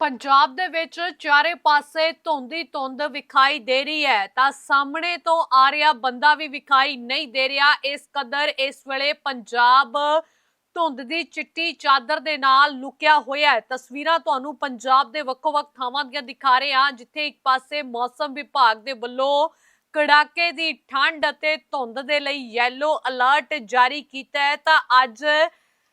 ਪੰਜਾਬ ਦੇ ਵਿੱਚ ਚਾਰੇ ਪਾਸੇ ਧੁੰਦੀ ਧੁੰਦ ਵਿਖਾਈ ਦੇ ਰਹੀ ਹੈ। ਤਾਂ ਸਾਹਮਣੇ ਤੋਂ ਆ ਰਿਹਾ ਬੰਦਾ ਵੀ ਵਿਖਾਈ ਨਹੀਂ ਦੇ ਰਿਹਾ। ਇਸ ਕਦਰ ਇਸ ਵੇਲੇ ਪੰਜਾਬ ਧੁੰਦ ਦੀ ਚਿੱਟੀ ਚਾਦਰ ਦੇ ਨਾਲ ਲੁਕਿਆ ਹੋਇਆ ਹੈ। ਤਸਵੀਰਾਂ ਤੁਹਾਨੂੰ ਪੰਜਾਬ ਦੇ ਵੱਖੋ-ਵੱਖ ਥਾਵਾਂ ਦੀਆਂ ਦਿਖਾ ਰਹੇ ਹਾਂ, ਜਿੱਥੇ ਇੱਕ ਪਾਸੇ ਮੌਸਮ ਵਿਭਾਗ ਦੇ ਵੱਲੋਂ ਕੜਾਕੇ ਦੀ ਠੰਡ ਅਤੇ ਧੁੰਦ ਦੇ ਲਈ ਯੈਲੋ ਅਲਰਟ ਜਾਰੀ ਕੀਤਾ ਹੈ। ਤਾਂ ਅੱਜ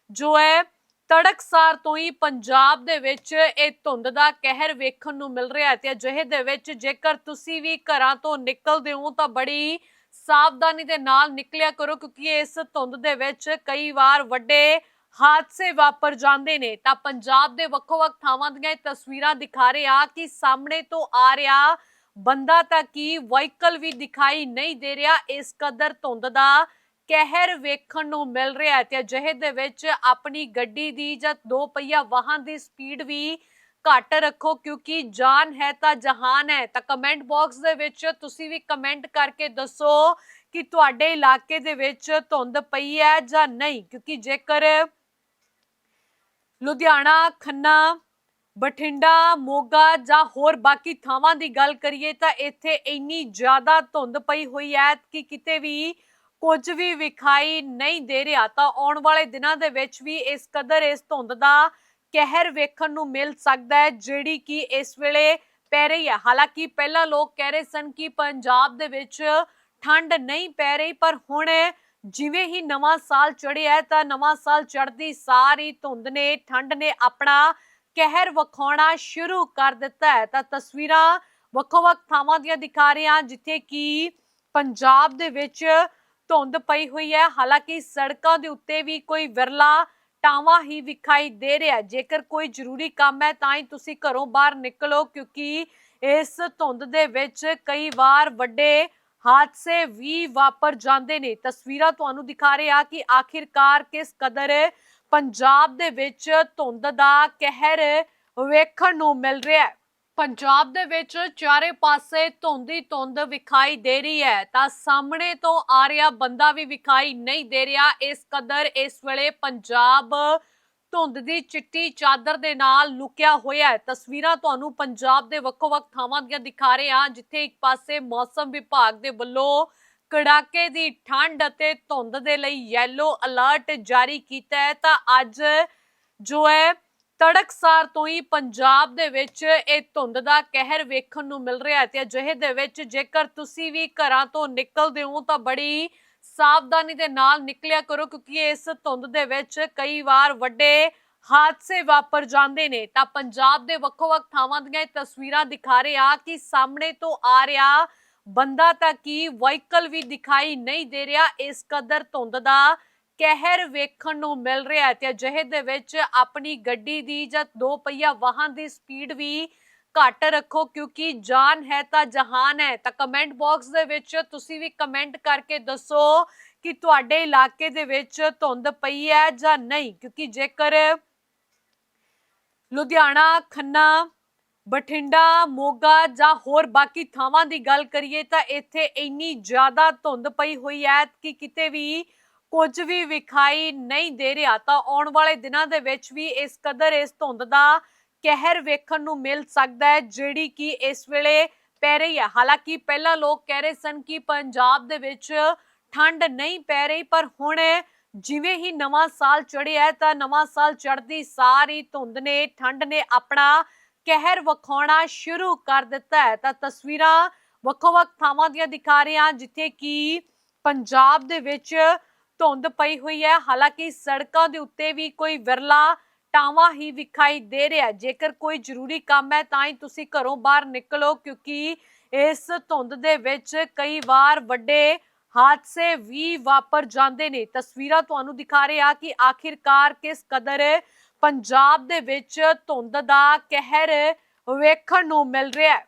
ਜੋ ਹੈ ਤੜਕਸਾਰ ਤੋਂ ਹੀ ਪੰਜਾਬ ਦੇ ਵਿੱਚ ਇਹ ਧੁੰਦ ਦਾ ਕਹਿਰ ਵੇਖਣ ਨੂੰ ਮਿਲ ਰਿਹਾ ਹੈ ਤੇ ਅਜਿਹੇ ਦੇ ਵਿੱਚ ਜੇਕਰ ਤੁਸੀਂ ਵੀ ਘਰਾਂ ਤੋਂ ਨਿਕਲਦੇ ਹੋ ਤਾਂ ਬੜੀ ਸਾਵਧਾਨੀ ਦੇ ਨਾਲ ਨਿਕਲਿਆ ਕਰੋ ਕਿਉਂਕਿ ਇਸ ਧੁੰਦ ਦੇ ਵਿੱਚ ਕਈ ਵਾਰ ਵੱਡੇ ਹਾਦਸੇ ਵਾਪਰ ਜਾਂਦੇ ਨੇ। ਤਾਂ ਪੰਜਾਬ ਦੇ ਵੱਖੋ-ਵੱਖ ਥਾਵਾਂ ਦੀਆਂ ਇਹ ਤਸਵੀਰਾਂ ਦਿਖਾ ਰਿਹਾ ਕਿ ਸਾਹਮਣੇ ਤੋਂ ਆ ਰਿਹਾ ਬੰਦਾ ਤਾਂ ਕੀ ਵਹੀਕਲ ਵੀ ਦਿਖਾਈ ਨਹੀਂ ਦੇ ਰਿਹਾ। ਇਸ ਕਦਰ ਧੁੰਦ ਦਾ ਕਹਿਰ ਵੇਖਣ ਨੂੰ ਮਿਲ ਰਿਹਾ ਹੈ ਤੇ ਅਜਿਹੇ ਦੇ ਵਿੱਚ ਆਪਣੀ ਗੱਡੀ ਦੀ ਜਾਂ ਦੋ ਪਹੀਆ ਵਾਹਨ ਦੀ ਸਪੀਡ ਵੀ ਘੱਟ ਰੱਖੋ ਕਿਉਂਕਿ ਜਾਨ ਹੈ ਤਾਂ ਜਹਾਨ ਹੈ। ਤਾਂ ਕਮੈਂਟ ਬਾਕਸ ਦੇ ਵਿੱਚ ਤੁਸੀਂ ਵੀ ਕਮੈਂਟ ਕਰਕੇ ਦੱਸੋ ਕਿ ਤੁਹਾਡੇ ਇਲਾਕੇ ਦੇ ਵਿੱਚ ਧੁੰਦ ਪਈ ਹੈ ਜਾਂ ਨਹੀਂ, ਕਿਉਂਕਿ ਜੇਕਰ ਲੁਧਿਆਣਾ, ਖੰਨਾ, ਬਠਿੰਡਾ, ਮੋਗਾ ਜਾਂ ਹੋਰ ਬਾਕੀ ਥਾਵਾਂ ਦੀ ਗੱਲ ਕਰੀਏ ਤਾਂ ਇੱਥੇ ਇੰਨੀ ਜ਼ਿਆਦਾ ਧੁੰਦ ਪਈ ਹੋਈ ਹੈ ਕਿ ਕਿਤੇ ਵੀ ਕੁਝ ਵੀ ਵਿਖਾਈ ਨਹੀਂ ਦੇ ਰਿਹਾ, ਤਾਂ ਆਉਣ ਵਾਲੇ ਦਿਨਾਂ ਦੇ ਵਿੱਚ ਵੀ ਇਸ ਕਦਰ, ਇਸ ਧੁੰਦ ਦਾ ਕਹਿਰ ਵੇਖਣ ਨੂੰ ਮਿਲ ਸਕਦਾ ਹੈ, ਜਿਹੜੀ ਕਿ ਇਸ ਵੇਲੇ ਪੈ ਰਹੀ ਹੈ। ਹਾਲਾਂਕਿ ਪਹਿਲਾਂ ਲੋਕ ਕਹਿ ਰਹੇ ਸਨ ਕਿ ਪੰਜਾਬ ਦੇ ਵਿੱਚ ਠੰਡ ਨਹੀਂ ਪੈ ਰਹੀ, ਪਰ ਹੁਣ ਜਿਵੇਂ ਹੀ ਨਵਾਂ ਸਾਲ ਚੜਿਆ ਤਾਂ ਨਵਾਂ ਸਾਲ ਚੜ੍ਹਦੀ ਸਾਰੀ ਧੁੰਦ ਨੇ, ਠੰਡ ਨੇ ਆਪਣਾ ਕਹਿਰ ਵਿਖਾਉਣਾ ਸ਼ੁਰੂ ਕਰ ਦਿੱਤਾ ਹੈ। ਤਾਂ ਤਸਵੀਰਾਂ ਵੱਖੋ-ਵੱਖ ਥਾਵਾਂ ਦੀਆਂ ਦਿਖਾ ਰਹੇ ਹਾਂ, ਜਿੱਥੇ ਕਿ ਪੰਜਾਬ ਦੇ ਵਿੱਚ ਧੁੰਦ ਪਈ ਹੋਈ ਹੈ। ਹਾਲਾਂਕਿ ਸੜਕਾਂ ਦੇ ਉੱਤੇ ਵੀ ਕੋਈ ਵਿਰਲਾ ਟਾਵਾਂ ਹੀ ਵਿਖਾਈ ਦੇ ਰਿਹਾ ਜੇਕਰ ਕੋਈ ਜ਼ਰੂਰੀ ਕੰਮ ਹੈ ਤਾਂ ਹੀ ਤੁਸੀਂ ਘਰੋਂ ਬਾਹਰ ਨਿਕਲੋ, ਕਿਉਂਕਿ ਇਸ ਧੁੰਦ ਦੇ ਵਿੱਚ ਕਈ ਵਾਰ ਵੱਡੇ ਹਾਦਸੇ ਵੀ ਵਾਪਰ ਜਾਂਦੇ ਨੇ। ਤਸਵੀਰਾਂ ਤੁਹਾਨੂੰ ਦਿਖਾ ਰਹੇ ਆ ਕਿ ਆਖਿਰਕਾਰ ਕਿਸ ਕਦਰ ਪੰਜਾਬ ਦੇ ਵਿੱਚ ਧੁੰਦ ਦਾ ਕਹਿਰ ਵੇਖਣ ਨੂੰ ਮਿਲ ਰਿਹਾ ਹੈ। ਪੰਜਾਬ ਦੇ ਵਿੱਚ ਚਾਰੇ ਪਾਸੇ ਧੁੰਦੀ ਧੁੰਦ ਵਿਖਾਈ ਦੇ ਰਹੀ ਹੈ। ਤਾਂ ਸਾਹਮਣੇ ਤੋਂ ਆ ਰਿਹਾ ਬੰਦਾ ਵੀ ਵਿਖਾਈ ਨਹੀਂ ਦੇ ਰਿਹਾ। ਇਸ ਕਦਰ ਇਸ ਵੇਲੇ ਪੰਜਾਬ ਧੁੰਦ ਦੀ ਚਿੱਟੀ ਚਾਦਰ ਦੇ ਨਾਲ ਲੁਕਿਆ ਹੋਇਆ ਹੈ। ਤਸਵੀਰਾਂ ਤੁਹਾਨੂੰ ਪੰਜਾਬ ਦੇ ਵੱਖੋ-ਵੱਖ ਥਾਵਾਂ ਦੀਆਂ ਦਿਖਾ ਰਹੇ ਹਾਂ, ਜਿੱਥੇ ਇੱਕ ਪਾਸੇ ਮੌਸਮ ਵਿਭਾਗ ਦੇ ਵੱਲੋਂ ਕੜਾਕੇ ਦੀ ਠੰਡ ਅਤੇ ਧੁੰਦ ਦੇ ਲਈ ਯੈਲੋ ਅਲਰਟ ਜਾਰੀ ਕੀਤਾ ਹੈ। ਤਾਂ ਅੱਜ ਜੋ ਹੈ ਤੜਕਸਾਰ ਤੋਂ ਹੀ ਪੰਜਾਬ ਦੇ ਵਿੱਚ ਇਹ ਧੁੰਦ ਦਾ ਕਹਿਰ ਵੇਖਣ ਨੂੰ ਮਿਲ ਰਿਹਾ ਹੈ ਤੇ ਅਜਿਹੇ ਦੇ ਵਿੱਚ ਜੇਕਰ ਤੁਸੀਂ ਵੀ ਘਰਾਂ ਤੋਂ ਨਿਕਲਦੇ ਹੋ ਤਾਂ ਬੜੀ ਸਾਵਧਾਨੀ ਦੇ ਨਾਲ ਨਿਕਲਿਆ ਕਰੋ ਕਿਉਂਕਿ ਇਸ ਧੁੰਦ ਦੇ ਵਿੱਚ ਕਈ ਵਾਰ ਵੱਡੇ ਹਾਦਸੇ ਵਾਪਰ ਜਾਂਦੇ ਨੇ। ਤਾਂ ਪੰਜਾਬ ਦੇ ਵੱਖੋ-ਵੱਖ ਥਾਵਾਂ ਦੀਆਂ ਇਹ ਤਸਵੀਰਾਂ ਦਿਖਾ ਰਿਹਾ ਕਿ ਸਾਹਮਣੇ ਤੋਂ ਆ ਰਿਹਾ ਬੰਦਾ ਤਾਂ ਕੀ ਵਹੀਕਲ ਵੀ ਦਿਖਾਈ ਨਹੀਂ ਦੇ ਰਿਹਾ। ਇਸ ਕਦਰ ਧੁੰਦ ਦਾ ਕਹਿਰ ਵੇਖਣ ਨੂੰ ਮਿਲ ਰਿਹਾ ਤੇ ਅਜਿਹੇ ਦੇ ਵਿੱਚ ਆਪਣੀ ਗੱਡੀ ਦੀ ਜਾਂ ਦੋ ਪਹੀਆ ਵਾਹਨ ਦੀ ਸਪੀਡ ਵੀ ਘੱਟ ਰੱਖੋ, ਕਿਉਂਕਿ ਜਾਨ ਹੈ ਤਾਂ ਜਹਾਨ ਹੈ। ਤਾਂ ਕਮੈਂਟ ਬਾਕਸ ਦੇ ਵਿੱਚ ਤੁਸੀਂ ਵੀ ਕਮੈਂਟ ਕਰਕੇ ਦੱਸੋ ਕਿ ਤੁਹਾਡੇ ਇਲਾਕੇ ਦੇ ਵਿੱਚ ਧੁੰਦ ਪਈ ਹੈ ਜਾਂ ਨਹੀਂ, ਕਿਉਂਕਿ ਜੇਕਰ ਲੁਧਿਆਣਾ, ਖੰਨਾ, ਬਠਿੰਡਾ, ਮੋਗਾ ਜਾਂ ਹੋਰ ਬਾਕੀ ਥਾਵਾਂ ਦੀ ਗੱਲ ਕਰੀਏ ਤਾਂ ਇੱਥੇ ਇੰਨੀ ਜ਼ਿਆਦਾ ਧੁੰਦ ਪਈ ਹੋਈ ਹੈ ਕਿ ਕਿਤੇ ਵੀ ਕੁਝ ਵੀ ਵਿਖਾਈ ਨਹੀਂ ਦੇ ਰਿਹਾ, ਤਾਂ ਆਉਣ ਵਾਲੇ ਦਿਨਾਂ ਦੇ ਵਿੱਚ ਵੀ ਇਸ ਕਦਰ, ਇਸ ਧੁੰਦ ਦਾ ਕਹਿਰ ਵੇਖਣ ਨੂੰ ਮਿਲ ਸਕਦਾ ਹੈ, ਜਿਹੜੀ ਕਿ ਇਸ ਵੇਲੇ ਪੈ ਰਹੀ ਹੈ। ਹਾਲਾਂਕਿ ਪਹਿਲਾਂ ਲੋਕ ਕਹਿ ਰਹੇ ਸਨ ਕਿ ਪੰਜਾਬ ਦੇ ਵਿੱਚ ਠੰਡ ਨਹੀਂ ਪੈ ਰਹੀ, ਪਰ ਹੁਣ ਜਿਵੇਂ ਹੀ ਨਵਾਂ ਸਾਲ ਚੜਿਆ ਤਾਂ ਨਵਾਂ ਸਾਲ ਚੜ੍ਹਦੀ ਸਾਰੀ ਧੁੰਦ ਨੇ, ਠੰਡ ਨੇ ਆਪਣਾ ਕਹਿਰ ਵਿਖਾਉਣਾ ਸ਼ੁਰੂ ਕਰ ਦਿੱਤਾ ਹੈ। ਤਾਂ ਤਸਵੀਰਾਂ ਵੱਖੋ-ਵੱਖ ਥਾਵਾਂ ਦੀਆਂ ਦਿਖਾ ਰਹੇ ਹਾਂ, ਜਿੱਥੇ ਕਿ ਪੰਜਾਬ ਦੇ ਵਿੱਚ ਧੁੰਦ ਪਈ ਹੋਈ ਹੈ। ਹਾਲਾਂਕਿ ਸੜਕਾਂ ਦੇ ਉੱਤੇ ਵੀ ਕੋਈ ਵਿਰਲਾ ਟਾਵਾਂ ਹੀ ਵਿਖਾਈ ਦੇ ਰਿਹਾ ਜੇਕਰ ਕੋਈ ਜ਼ਰੂਰੀ ਕੰਮ ਹੈ ਤਾਂ ਹੀ ਤੁਸੀਂ ਘਰੋਂ ਬਾਹਰ ਨਿਕਲੋ ਕਿਉਂਕਿ ਇਸ ਧੁੰਦ ਦੇ ਵਿੱਚ ਕਈ ਵਾਰ ਵੱਡੇ ਹਾਦਸੇ ਵੀ ਵਾਪਰ ਜਾਂਦੇ ਨੇ। ਤਸਵੀਰਾਂ ਤੁਹਾਨੂੰ ਦਿਖਾ ਰਹੇ ਆ ਕਿ ਆਖਿਰਕਾਰ ਕਿਸ ਕਦਰ ਪੰਜਾਬ ਦੇ ਵਿੱਚ ਧੁੰਦ ਦਾ ਕਹਿਰ ਵੇਖਣ ਨੂੰ ਮਿਲ ਰਿਹਾ ਹੈ।